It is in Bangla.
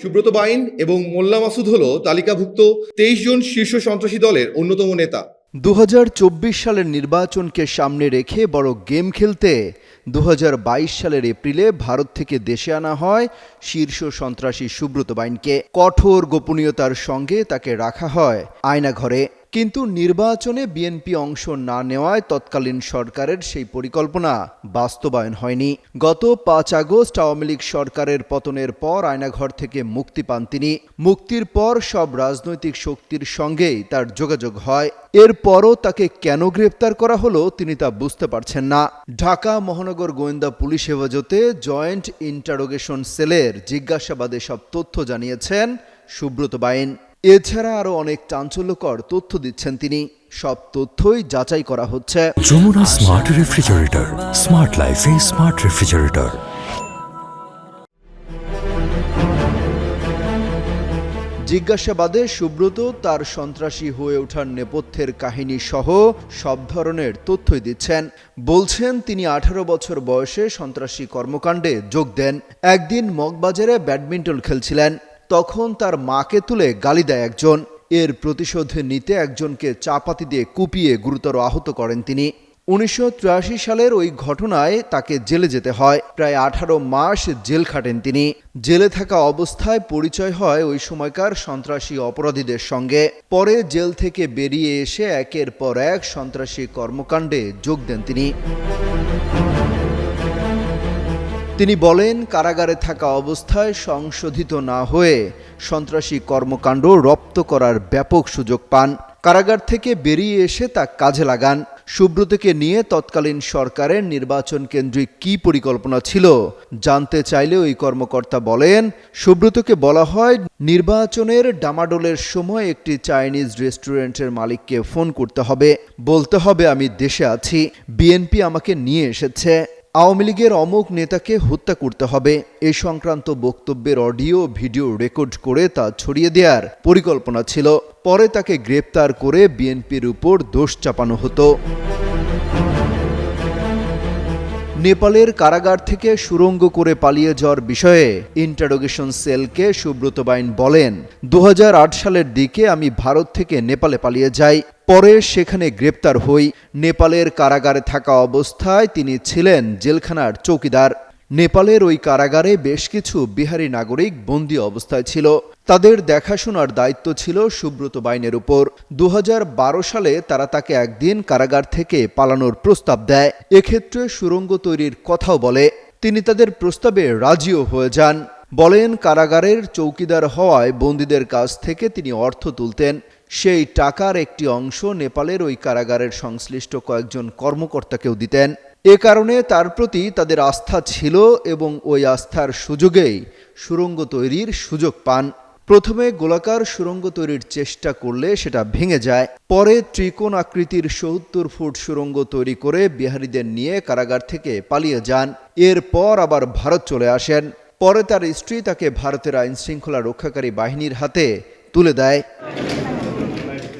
সুব্রত বাইন এবং মোল্লা মাসুদ হল তালিকাভুক্ত তেইশ জন শীর্ষ সন্ত্রাসী দলের অন্যতম নেতা। দু হাজার চব্বিশ সালের নির্বাচনকে সামনে রেখে বড় গেম খেলতে দু হাজার বাইশ সালের এপ্রিলে ভারত থেকে দেশে আনা হয় শীর্ষ সন্ত্রাসী সুব্রত বাইনকে। কঠোর গোপনীয়তার সঙ্গে তাকে রাখা হয় আয়নাঘরে। কিন্তু নির্বাচনে বিএনপি অংশ না নেওয়ায় তৎকালীন সরকারের সেই পরিকল্পনা বাস্তবায়ন হয়নি। গত পাঁচ আগস্ট আওয়ামী লীগ সরকারের পতনের পর আয়নাঘর থেকে মুক্তি পান তিনি। মুক্তির পর সব রাজনৈতিক শক্তির সঙ্গেই তার যোগাযোগ হয়। এরপরও তাকে কেন গ্রেপ্তার করা হলো তিনি তা বুঝতে পারছেন না। ঢাকা মহানগর গোয়েন্দা পুলিশ হেফাজতে জয়েন্ট ইন্টারোগেশন সেলের জিজ্ঞাসাবাদে সব তথ্য জানিয়েছেন সুব্রত বাইন এছাড়া আরও অনেক চাঞ্চল্যকর তথ্য দিচ্ছেন তিনি। সব তথ্যই যাচাই করা হচ্ছে। যমুনা স্মার্ট রেফ্রিজারেটর স্মার্ট লাইফে স্মার্ট রেফ্রিজারেটর। জিজ্ঞাসাবাদে সুব্রত তার সন্ত্রাসী হয়ে ওঠার নেপথ্যের কাহিনী সহ সব ধরনের তথ্যই দিচ্ছেন। বলছেন তিনি আঠারো বছর বয়সে সন্ত্রাসী কর্মকাণ্ডে যোগ দেন। একদিন মগবাজারে ব্যাডমিন্টন খেলছিলেন। তখন তার মাকে তুলে গালি দেয় একজন। এর প্রতিশোধ নিতে একজনকে চাপাতি দিয়ে কুপিয়ে গুরুতর আহত করেন তিনি। উনিশশো তিরাশি সালের ওই ঘটনায় তাকে জেলে যেতে হয়। প্রায় আঠারো মাস জেল খাটেন তিনি। জেলে থাকা অবস্থায় পরিচয় হয় ওই সময়কার সন্ত্রাসী অপরাধীদের সঙ্গে। পরে জেল থেকে বেরিয়ে এসে একের পর এক সন্ত্রাসী কর্মকাণ্ডে যোগ দেন তিনি। তিনি বলেন, কারাগারে থাকা অবস্থায় সংশোধিত না হয়ে সন্ত্রাসী কর্মকাণ্ড রপ্ত করার ব্যাপক সুযোগ পান। কারাগার থেকে বেরিয়ে এসে তা কাজে লাগান। সুব্রতকে নিয়ে তৎকালীন সরকারের নির্বাচন কেন্দ্রিক কি পরিকল্পনা ছিল জানতে চাইলে ওই কর্মকর্তা বলেন, সুব্রতকে বলা হয়, নির্বাচনের ডামাডোলের সময় একটি চাইনিজ রেস্টুরেন্টের মালিককে ফোন করতে হবে। বলতে হবে, আমি দেশে আছি, বিএনপি আমাকে নিয়ে এসেছে। আওয়ামী লীগের অমুক নেতাকে হত্যা করতে হবে। এ সংক্রান্ত বক্তব্যের অডিও, ভিডিও রেকর্ড করে তা ছড়িয়ে দেওয়ার পরিকল্পনা ছিল। পরে তাকে গ্রেপ্তার করে বিএনপির উপর দোষ চাপানো হতো। নেপালের কারাগার থেকে সুরঙ্গ করে পালিয়ে যাওয়ার বিষয়ে ইন্টারোগেশন সেলকে সুব্রত বাইন বলেন দু হাজার আট সালের দিকে আমি ভারত থেকে নেপালে পালিয়ে যাই। পরে সেখানে গ্রেপ্তার হই। নেপালের কারাগারে থাকা অবস্থায় তিনি ছিলেন জেলখানার চৌকিদার। নেপালের ওই কারাগারে বেশ কিছু বিহারি নাগরিক বন্দী অবস্থায় ছিল। তাদের দেখাশোনার দায়িত্ব ছিল সুব্রত বাইনের উপর। দু হাজার বারো সালে তারা তাকে একদিন কারাগার থেকে পালানোর প্রস্তাব দেয়। এক্ষেত্রে সুরঙ্গ তৈরির কথাও বলে। তিনি তাদের প্রস্তাবে রাজিও হয়ে যান। বলেন, কারাগারের চৌকিদার হওয়ায় বন্দীদের কাছ থেকে তিনি অর্থ তুলতেন। সেই টাকার একটি অংশ নেপালের ওই কারাগারের সংশ্লিষ্ট কয়েকজন কর্মকর্তাকেও দিতেন। এ কারণে তার প্রতি তাদের আস্থা ছিল এবং ওই আস্থার সুযোগেই সুরঙ্গ তৈরির সুযোগ পান। প্রথমে গোলাকার সুরঙ্গ তৈরির চেষ্টা করলে সেটা ভেঙে যায়। পরে ত্রিকোণ আকৃতির সত্তর ফুট সুরঙ্গ তৈরি করে বিহারীদের নিয়ে কারাগার থেকে পালিয়ে যান। এরপর আবার ভারত চলে আসেন। পরে তার স্ত্রী তাকে ভারতের আইনশৃঙ্খলা রক্ষাকারী বাহিনীর হাতে তুলে দেয়।